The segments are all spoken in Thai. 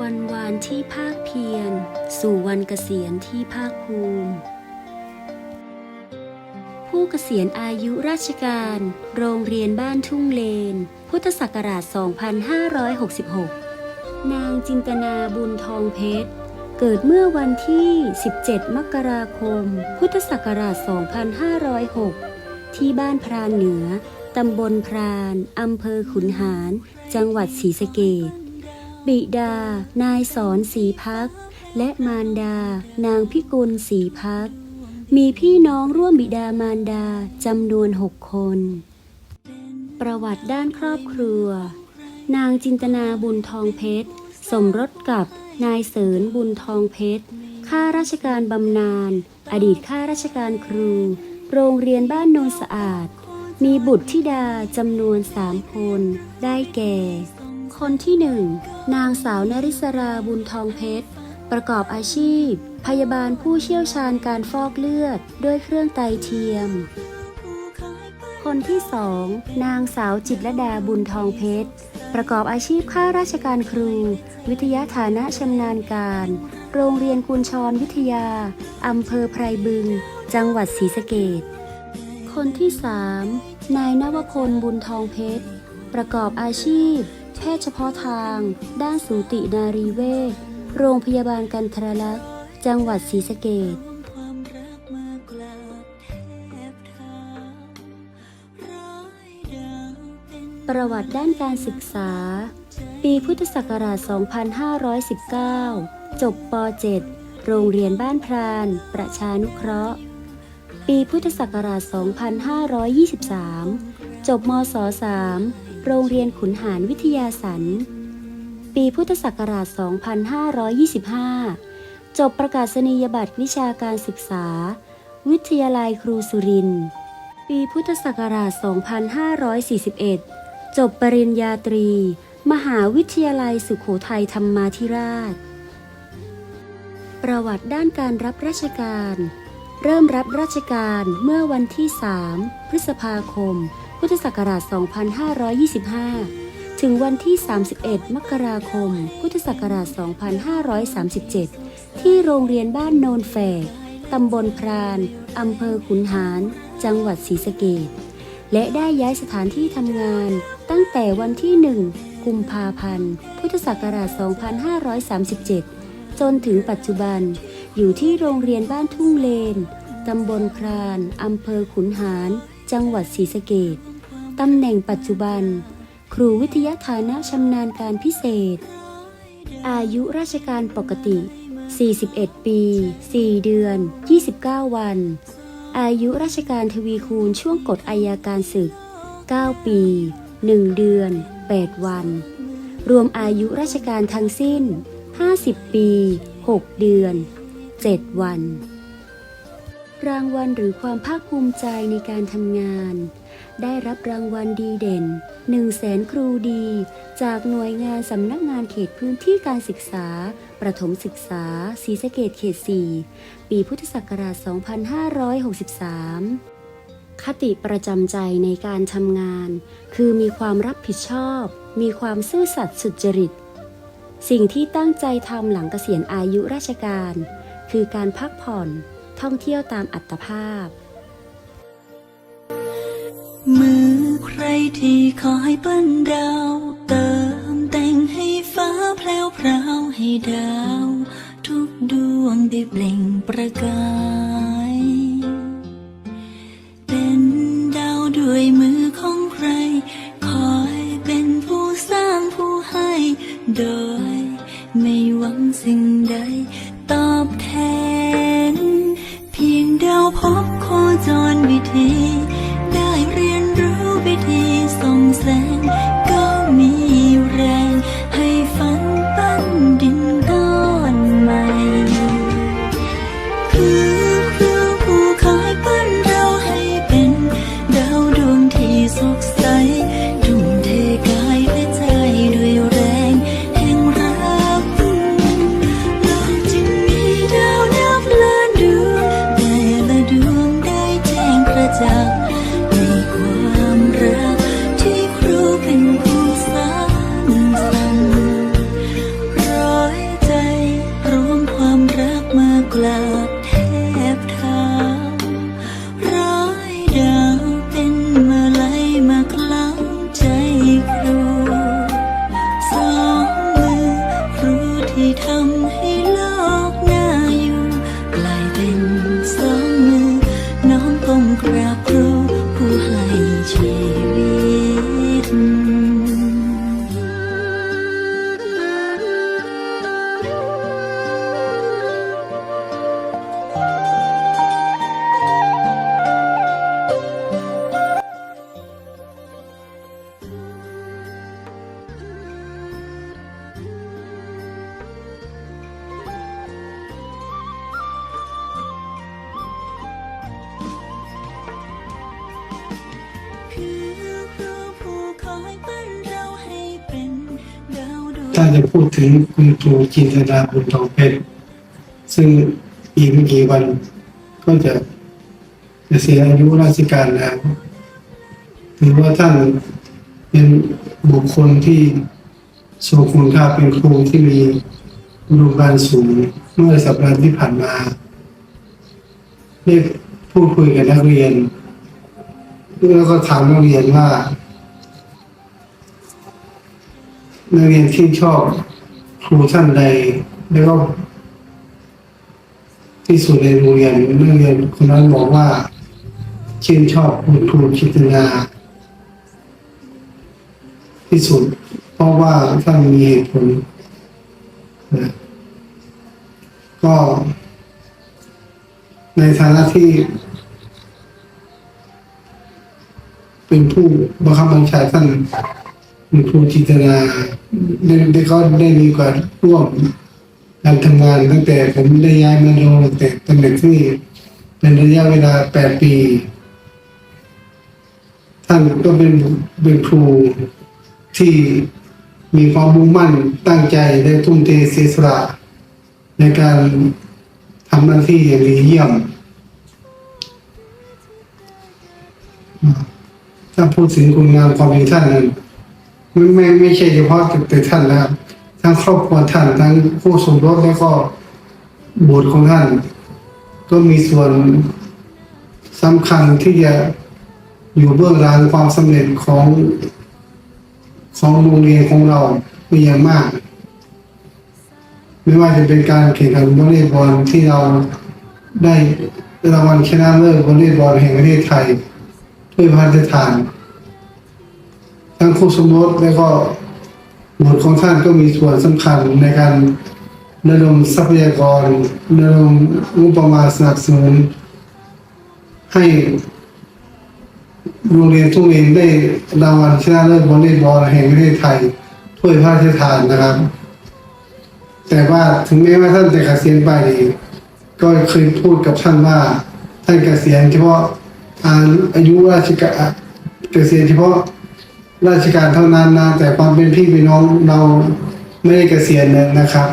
วันวานที่ภาคเพียร สู่วันเกษียณที่ภาคภูมิ ผู้เกษียณอายุราชการ โรงเรียนบ้านทุ่งเลน พุทธศักราช 2566 นางจินตนาบุญทองเพชร เกิดเมื่อวันที่ 17 มกราคม พุทธศักราช 2506 ที่บ้านพรานเหนือ ตำบลพราน อำเภอขุนหาร จังหวัดศรีสะเกษ บิดา นายสอนสีพัก และมารดา นางพิกุลสีพัก มีพี่น้องร่วมบิดามารดาจำนวนหกคน ประวัติด้านครอบครัว นางจินตนาบุญทองเพชร สมรสกับนายเสริญบุญทองเพชร ข้าราชการบำนาญ อดีตข้าราชการครู โรงเรียนบ้านโนนสะอาด มีบุตรธิดาจำนวนสามคน ได้แก่ คนที่หนึ่งนางสาวนริศราบุญทองเพชร ประกอบอาชีพ พยาบาลผู้เชี่ยวชาญการฟอกเลือด ด้วยเครื่องไตเทียม คนที่สองนางสาวจิตรดาบุญทองเพชร ประกอบอาชีพข้าราชการครู วิทยาฐานะชำนาญการ โรงเรียนกุญชรวิทยาอำเภอไพรบึง จังหวัดศรีสะเกษคนที่สามนายนวพลบุญทองเพชร ประกอบอาชีพ แพทย์เฉพาะทาง ด้านสูตินารีเวชโรงพยาบาลกันทรลักษณ์จังหวัดศรีสะเกษความรักมากลาบแทบเท้าร้อยดประวัติด้านการศึกษา ปีพุทธศักราช 2519 จบป .7 โรงเรียนบ้านพราน ประชานุเคราะห์ ปีพุทธศักราช 2523 จบมศ 3 โรงเรียนขุนหารวิทยาสัน ปีพุทธศักราช 2525 จบประกาศนียบัตรวิชาการศึกษา วิทยาลัยครูสุรินทร์ปีพุทธศักราช 2541 จบปริญญาตรี มหาวิทยาลัยสุโขทัยธรรมาธิราช ประวัติด้านการรับราชการ เริ่มรับราชการเมื่อวันที่ 3 พฤษภาคม พุทธศักราช 2525 ถึงวันที่ 31 มกราคม พุทธศักราช 2537 ที่โรงเรียนบ้านโนนแฝกตำบลพรานอำเภอขุนหาร จังหวัดศรีสะเกษและได้ย้ายสถานที่ทำงาน ตั้งแต่วันที่ 1 กุมภาพันธ์ พุทธศักราช 2537 จนถึงปัจจุบัน อยู่ที่โรงเรียนบ้านทุ่งเลน ตำบลพรานอำเภอขุนหาร จังหวัดศรีสะเกษตำแหน่งปัจจุบัน ครูวิทยาฐานะชำนาญการพิเศษ อายุราชการปกติ 41 ปี 4 เดือน 29 วัน อายุราชการทวีคูณช่วงกฎอายการศึก 9 ปี 1 เดือน 8 วัน รวมอายุราชการทั้งสิ้น 50 ปี 6 เดือน 7 วัน รางวัลหรือความภาคภูมิใจในการทำงาน ได้รับรางวัลดีเด่น1แสนครูดี จากหน่วยงานสำนักงานเขตพื้นที่การศึกษา ประถมศึกษาศรีสะเกดเขต 4 ปีพุทธศักราช 2563 คติประจำใจในการทำงาน คือมีความรับผิดชอบ มีความซื่อสัตย์สุจริต สิ่งที่ตั้งใจทำหลังเกษียณอายุราชการ คือการพักผ่อน ท่องเที่ยวตามอัตภาพ มือใครที่คอยปั้นดาว เติมแต่งให้ฟ้าแพลวพราวให้ดาว ทุกดวงได้เปล่งประกาย เป็นดาวด้วยมือของใคร คอยเป็นผู้สร้างผู้ให้ โดยไม่หวังสิ่งใด 了。 ถ้าจะพูดถึงคุณครูจินตนาบุญทองเพชรซึ่งอีกไม่กี่วันก็จะจะเสียอายุราชการแล้ว ถือว่าท่านเป็นบุคคลที่ทรงคุณค่าเป็นครูที่มีอุดมการณ์สูงเมื่อสัปดาห์ที่ผ่านมาได้พูดคุยกับนักเรียนแล้วก็ถามนักเรียนว่า นักเรียนที่ชอบครูท่านใดแล้วก็ที่สุดในโรงเรียนนักเรียนคนนั้นบอกว่าชื่นชอบคุณครูจิตนาที่สุด เพราะว่าท่านมีเหตุผลนะก็ ในฐานะที่ เป็นผู้บังคับบัญชาท่าน คุณครูจิตนาได้ได้ก็ได้มีกาสร่วมการทำงานตั้งแต่ผมได้ย้ายมาโรงแต่ตำแหน่งที่เป็นระยะเวลาแปดปี ท่านก็เป็นเป็นครูที่มีความมุ่งมั่นตั้งใจและทุ่มเทเสียสละในการทำหน้าที่อย่างดีเยี่ยม ถ้าพูดถึงคุณงามความดีท่านนั้น ไม่ไม่ไม่ใช่เฉพาะแต่ท่านนะครับทั้งครอบครัวท่านทั้งผู้สมรสแล้วก็บุตรของท่าน ก็มีส่วนสำคัญที่จะอยู่เบื้องหลังความสำเร็จของของโรงเรียนของเราเป็นอย่างมาก ไม่ว่าจะเป็นการแข่งขันวอลเลย์บอลที่เราได้รางวัลชนะเลิศวอลเลย์บอลแห่งประเทศไทยด้วยพระราชทาน ทั้งคู่สมรสและก็บทของท่านก็มีส่วนสำคัญในการระดมทรัพยากรระดมงบประมาณสนับสนุนให้โรงเรียนทุกโรงเรียนได้รางวัลชนะเลิศวอลเลย์บอลแห่งประเทศไทยถ้วยพระราชทานนะครับ แต่ว่าถึงแม้ว่าท่านจะเกษียณไป ก็เคยพูดกับท่านว่าท่านเกษียณเฉพาะอายุราชการเกษียณเฉพาะ ราชการเท่านั้นนะแต่ความเป็นพี่เป็นน้องเราไม่ได้เกษียณนะครับ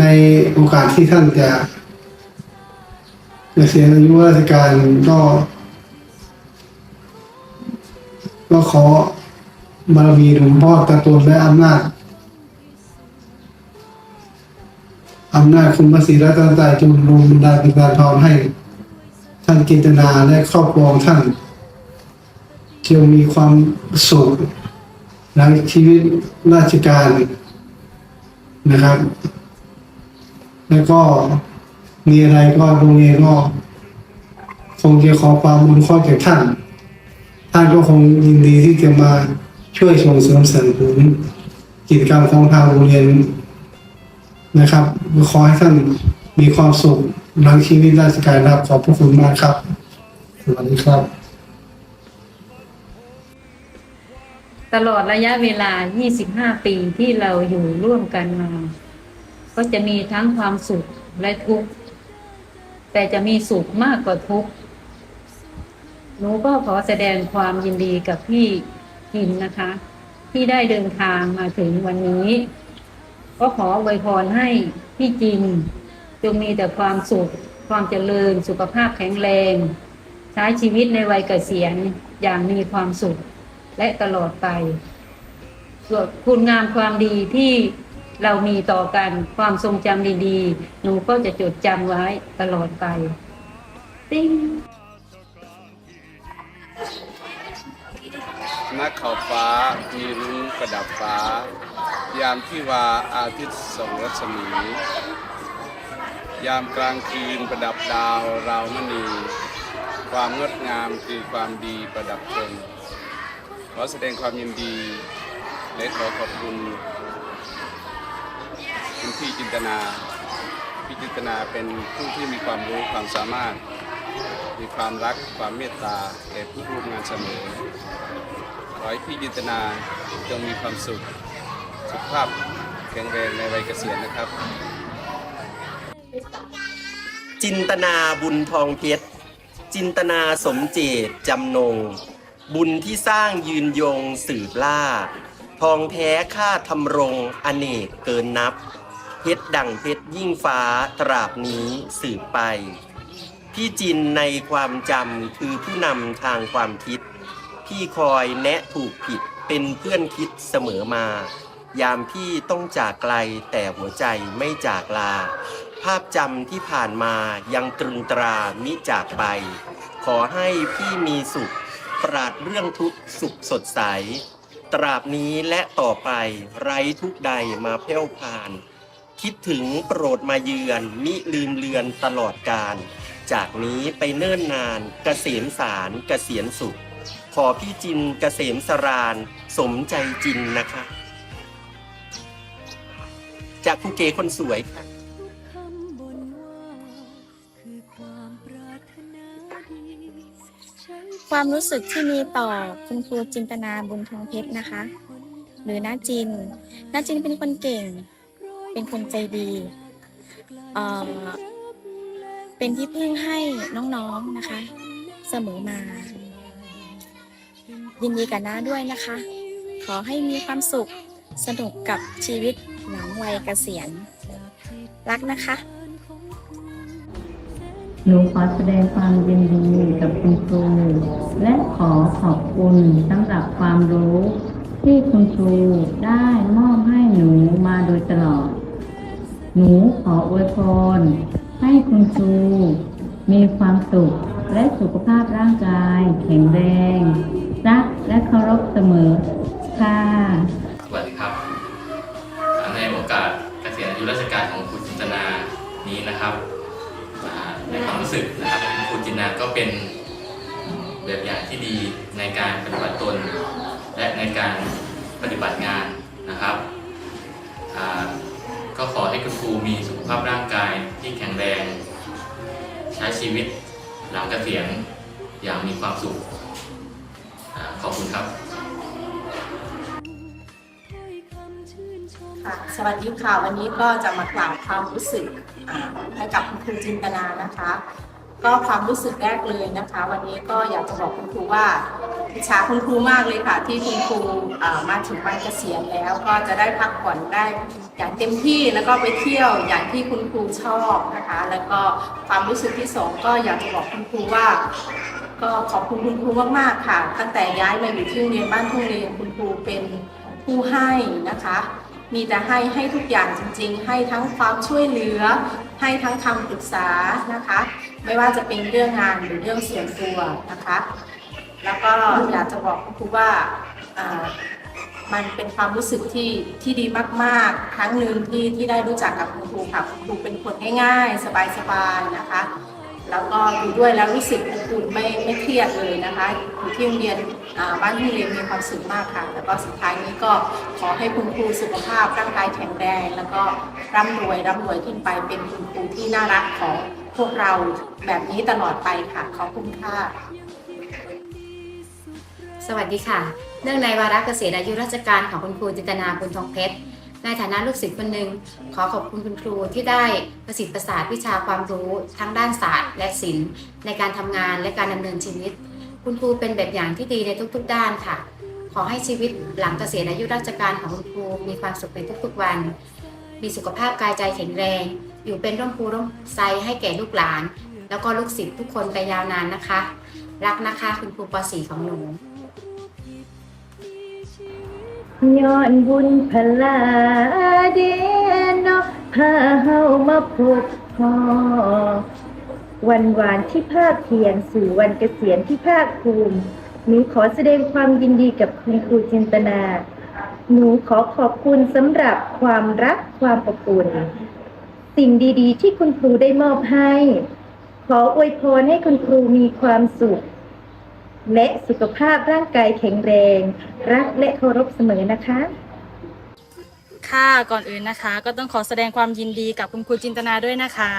ในโอกาสที่ท่านจะเกษียณอายุราชการก็ก็ขอบารมีหลวงพ่อตะตนและอำนาจอำนาจคุณพระศรีรัตนตรัยจงรวมบันดาลเป็นการทรให้ ท่านกินตนาและครอบครัวของท่าน จงมีความสุขหลังชีวิตราชการนะครับ แล้วก็มีอะไรก็โรงเรียนก็คงจะขอความบุญข้อจากท่าน ท่านก็คงยินดีที่จะมาช่วยส่งเสริมสนับสนุนกิจกรรมของทางโรงเรียนนะครับ ขอให้ท่านมีความสุขหลังชีวิตราชการครับ ขอบพระคุณมากครับ สวัสดีครับ ตลอดระยะเวลา 25 ปีที่เราอยู่ร่วมกันมา ก็จะมีทั้งความสุขและทุกข์ แต่จะมีสุขมากกว่าทุกข์ หนูก็ขอแสดงความยินดีกับพี่กินนะคะ ที่ได้เดินทางมาถึงวันนี้ ก็ขออวยพรให้พี่จินจงมีแต่ความสุข ความเจริญ สุขภาพแข็งแรง ใช้ชีวิตในวัยเกษียณอย่างมีความสุข และตลอดไป ส่วนคุณงามความดีที่เรามีต่อกันความทรงจำดีๆ หนูก็จะจดจำไว้ตลอดไป ติ้งนักขอบฟ้ามีรุ้งประดับฟ้า ยามที่วาอาทิตย์ส่องรัศมี ยามกลางคืนประดับดาวราวมณี ความงดงามคือความดีประดับตน ขอแสดงความยินดีและขอขอบคุณคุณพี่จินตนาพี่จินตนาเป็นผู้ที่มีความรู้ความสามารถ มีความรักความเมตตาแก่ผู้ร่วมงานเสมอขอให้พี่จินตนาจงมีความสุขสุขภาพแข็งแรงในวัยเกษียณนะครับ จินตนาบุญทองเพชรจินตนาสมเจตจำนง บุญที่สร้างยืนยงสืบล่า ทองแท้ค่าทำรงอเนกเกินนับ เพชรดั่งเพชรยิ่งฟ้าตราบนี้สืบไป พี่จินในความจำคือผู้นำทางความคิด พี่คอยแนะถูกผิดเป็นเพื่อนคิดเสมอมา ยามพี่ต้องจากไกลแต่หัวใจไม่จากลา ภาพจำที่ผ่านมายังตรึงตรามิจากไป ขอให้พี่มีสุข ปราดเรื่องทุกข์สุขสดใส ตราบนี้และต่อไปไร้ทุกใดมาเพ่วพาน คิดถึงโปรดมาเยือนมิลืมเลือนตลอดกาลจากนี้ไปเนิ่นนานเกษมสารเกษียณสุข ขอพี่จินเกษมสรานสมใจจินนะคะ จากผู้เกคนสวยค่ะ ความรู้สึกที่มีต่อคุณครูจินตนาบุญทองเพชรนะคะ หรือน้าจินน้าจินเป็นคนเก่ง เป็นคนใจดีเอ่อเป็นที่พึ่งให้น้องๆนะคะ เสมอมา ยินดีกับน้าด้วยนะคะ ขอให้มีความสุขสนุกกับชีวิตหลังวัยเกษียณรักนะคะ หนูขอแสดงความยินดีกับคุณครู และขอขอบคุณสำหรับความรู้ ที่คุณครูได้มอบให้หนูมาโดยตลอด หนูขออวยพร ให้คุณครู มีความสุขและสุขภาพร่างกาย แข็งแรง รักและเคารพเสมอค่ะ สึกนะครับคุณจินนาก็เป็นแบบอย่างที่ดีในการปฏิบัติตน และในการปฏิบัติงานนะครับก็ขอให้คุณครูมีสุขภาพร่างกายที่แข็งแรง ใช้ชีวิตหลังเกษียณอย่างมีความสุขอขอบคุณครับค่ะสวัสดีค่ะวันนี้ก็จะมากล่าวความรู้สึก ให้กับคุณครูจินตนานะคะ ก็ความรู้สึกแรกเลยนะคะ วันนี้ก็อยากจะบอกคุณครูว่าอิจฉาคุณครูมากเลยค่ะ ที่คุณครูมาถึงวันเกษียณแล้ว ก็จะได้พักผ่อนได้อย่างเต็มที่แล้วก็ไปเที่ยวอย่างที่คุณครูชอบนะคะ แล้วก็ความรู้สึกที่สองก็อยากจะบอกคุณครูว่าก็ขอบคุณคุณครูมากๆค่ะ ตั้งแต่ย้ายมาอยู่ที่โรงเรียนบ้านทุ่งเรียนคุณครูเป็นผู้ให้นะคะ มีแต่ให้ให้ทุกอย่างจริง ๆ ให้ทั้งความช่วยเหลือ ให้ทั้งคำปรึกษานะคะ ไม่ว่าจะเป็นเรื่องงานหรือเรื่องส่วนตัวนะคะ แล้วก็อยากจะบอกคุณครูว่าอ่ามันเป็นความรู้สึกที่ที่ดีมากๆ ครั้งหนึ่งที่ที่ได้รู้จักกับคุณครูค่ะคุณครูเป็นคนง่ายๆ สบายๆนะคะ แล้วก็อยู่ด้วยแล้วรู้สึกอบอุ่นไม่ไม่เครียดเลยนะคะอยู่ที่โรงเรียนบ้านที่เรียนมีความสุขมากค่ะ แล้วก็สุดท้ายนี้ก็ขอให้คุณครูสุขภาพร่างกายแข็งแรง แล้วก็ร่ำรวยร่ำรวยขึ้นไปเป็นคุณครูที่น่ารักของพวกเราแบบนี้ตลอดไปค่ะ ขอบคุณค่ะ สวัสดีค่ะ เนื่องในวาระเกษียณอายุราชการของคุณครูจินตนาบุญทองเพชร ในฐานะลูกศิษย์คนหนึ่งขอขอบคุณคุณครูที่ได้ประสิทธิ์ประสาทวิชาความรู้ทั้งด้านศาสตร์ และศิลป์ ในการทำงานและการดำเนินชีวิต คุณครูเป็นแบบอย่างที่ดีในทุก ๆ ด้านค่ะ ขอให้ชีวิตหลังเกษียณอายุราชการของคุณครูมีความสุขในทุกๆวัน มีสุขภาพกายใจแข็งแรง อยู่เป็นร่มโพูร่มไทรให้แก่ลูกหลาน แล้วก็ลูกศิษย์ทุกคนไปยาวนานนะคะ รักนะคะคุณครูป .4 ของหนู ย้อนบุญพลาเดนเนาะพาเฮามาพบพ่อวันวานที่ภาคเพียรสู่วันเกษียณที่ภาคภูมิ หนูขอแสดงความยินดีกับคุณครูจินตนา หนูขอขอบคุณสำหรับความรักความอบอุ่น สิ่งดีๆ ที่คุณครูได้มอบให้ ขออวยพรให้คุณครูมีความสุข และสุขภาพร่างกายแข็งแรง รักและเคารพเสมอนะคะ ค่ะก่อนอื่นนะคะ ก็ต้องขอแสดงความยินดีกับคุณครูจินตนาด้วยนะคะ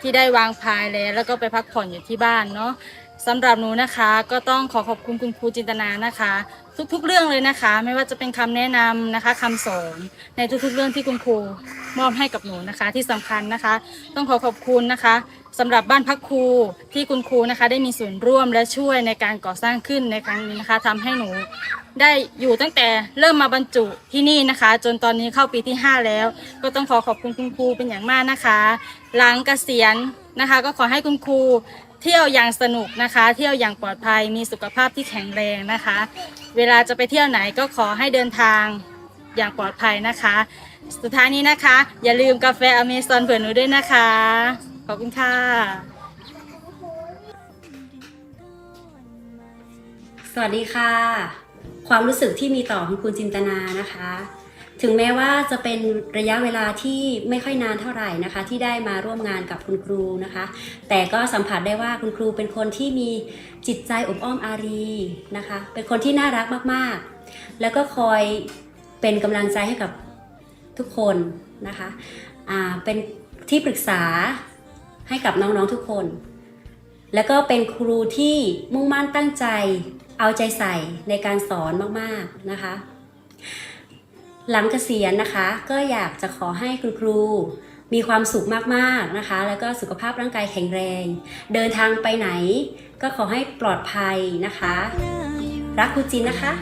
ที่ได้วางพายแล้วแล้วก็ไปพักผ่อนอยู่ที่บ้านเนาะสำหรับหนูนะคะ ก็ต้องขอขอบคุณคุณครูจินตนานะคะ ทุกๆเรื่องเลยนะคะ ไม่ว่าจะเป็นคำแนะนำนะคะคำสอนในทุกๆเรื่องที่คุณครูมอบให้กับหนูนะคะ ที่สำคัญนะคะ ต้องขอขอบคุณนะคะ สำหรับบ้านพักครูที่คุณครูนะคะ ได้มีส่วนร่วมและช่วยในการก่อสร้างขึ้นในครั้งนี้นะคะทำให้หนูได้อยู่ตั้งแต่เริ่มมาบรรจุที่นี่นะคะ จนตอนนี้เข้าปีที่ 5 แล้ว ก็ต้องขอขอบคุณคุณครูเป็นอย่างมากนะคะหลังเกษียณนะคะ ก็ขอให้คุณครูเที่ยวอย่างสนุกนะคะ เที่ยวอย่างปลอดภัยมีสุขภาพที่แข็งแรงนะคะ เวลาจะไปเที่ยวไหนก็ขอให้เดินทางอย่างปลอดภัยนะคะ สุดท้ายนี้นะคะ อย่าลืมกาแฟอเมซอนเผื่อหนูด้วยนะคะ อบคุณค่ะ สวัสดีค่ะ ความรู้สึกที่มีต่อคุณครูจินตนานะคะ ถึงแม้ว่าจะเป็นระยะเวลาที่ไม่ค่อยนานเท่าไหร่นะคะ ที่ได้มาร่วมงานกับคุณครูนะคะ แต่ก็สัมผัสได้ว่าคุณครูเป็นคนที่มีจิตใจอบอ้อมอารีนะคะ เป็นคนที่น่ารักมากๆ แล้วก็คอยเป็นกำลังใจให้กับทุกคนนะคะ เป็นที่ปรึกษา ให้กับน้องๆทุกคน แล้วก็เป็นครูที่มุ่งมั่นตั้งใจ เอาใจใส่ในการสอนมากๆนะคะ หลังเกษียณนะคะก็อยากจะขอให้คุณครูมีความสุขมากๆนะคะ แล้วก็สุขภาพร่างกายแข็งแรง เดินทางไปไหน ก็ขอให้ปลอดภัยนะคะ รักครูจินนะคะ